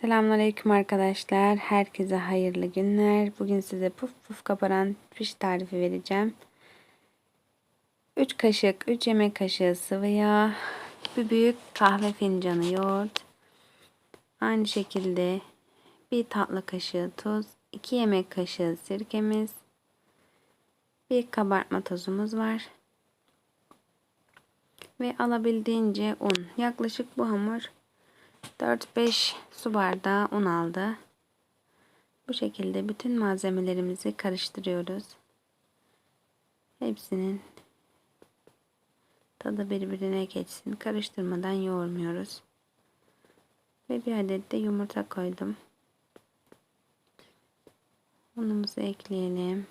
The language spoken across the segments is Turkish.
Selamünaleyküm arkadaşlar. Herkese hayırlı günler. Bugün size puf puf kaparan piş tarifi vereceğim. 3 kaşık, 3 yemek kaşığı sıvı yağ, bir büyük kahve fincanı yoğurt, aynı şekilde bir tatlı kaşığı tuz, 2 yemek kaşığı sirkemiz, bir kabartma tozumuz var ve alabildiğince un. Yaklaşık bu hamur 4-5 su bardağı un aldı. Bu şekilde bütün malzemelerimizi karıştırıyoruz. Hepsinin tadı birbirine geçsin. Karıştırmadan yoğurmuyoruz. Ve bir adet de yumurta koydum. Unumuzu ekleyelim.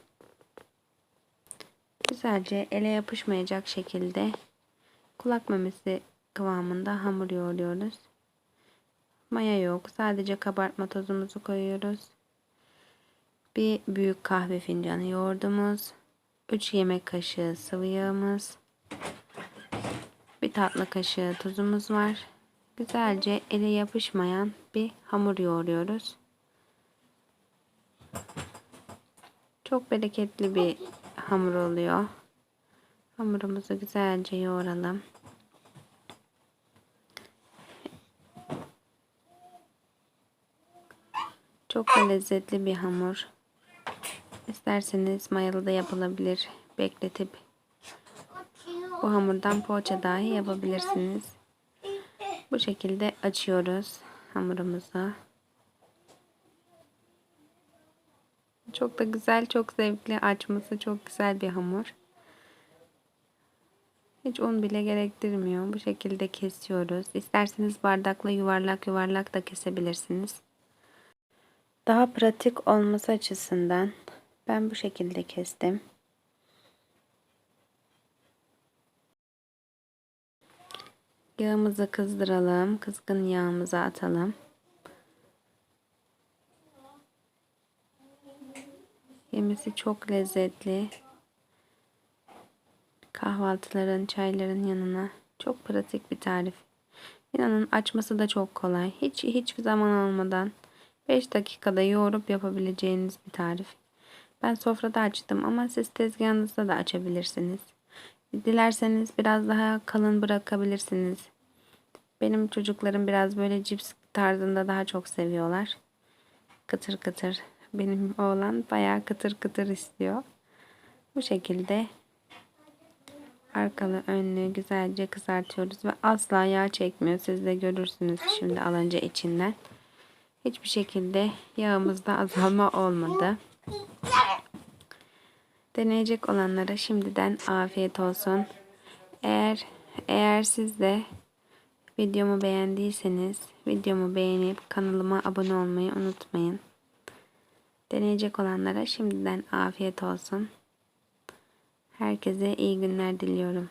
Güzelce ele yapışmayacak şekilde kulak memesi kıvamında hamur yoğuruyoruz. Maya yok. Sadece kabartma tozumuzu koyuyoruz. Bir büyük kahve fincanı yoğurdumuz. 3 yemek kaşığı sıvı yağımız. Bir tatlı kaşığı tuzumuz var. Güzelce ele yapışmayan bir hamur yoğuruyoruz. Çok bereketli bir hamur oluyor. Hamurumuzu güzelce yoğuralım. Çok da lezzetli bir hamur. İsterseniz mayalı da yapılabilir. Bekletip bu hamurdan poğaça dahi yapabilirsiniz. Bu şekilde açıyoruz hamurumuzu. Çok da güzel, çok zevkli açması çok güzel bir hamur. Hiç un bile gerektirmiyor. Bu şekilde kesiyoruz. İsterseniz bardakla yuvarlak yuvarlak da kesebilirsiniz. Daha pratik olması açısından ben bu şekilde kestim. Yağımızı kızdıralım. Kızgın yağımızı atalım. Yemesi çok lezzetli. Kahvaltıların, çayların yanına çok pratik bir tarif. İnanın açması da çok kolay. Hiç hiçbir zaman almadan 5 dakikada yoğurup yapabileceğiniz bir tarif. Ben sofrada açtım ama siz tezgahınızda da açabilirsiniz. Dilerseniz biraz daha kalın bırakabilirsiniz. Benim çocuklarım biraz böyle cips tarzında daha çok seviyorlar. Kıtır kıtır. Benim oğlan bayağı kıtır kıtır istiyor. Bu şekilde arkalı önlü güzelce kızartıyoruz ve asla yağ çekmiyor. Siz de görürsünüz şimdi alınca içinden. Hiçbir şekilde yağımızda azalma olmadı. Deneyecek olanlara şimdiden afiyet olsun. Eğer eğer siz de videomu beğendiyseniz videomu beğenip kanalıma abone olmayı unutmayın. Deneyecek olanlara şimdiden afiyet olsun. Herkese iyi günler diliyorum.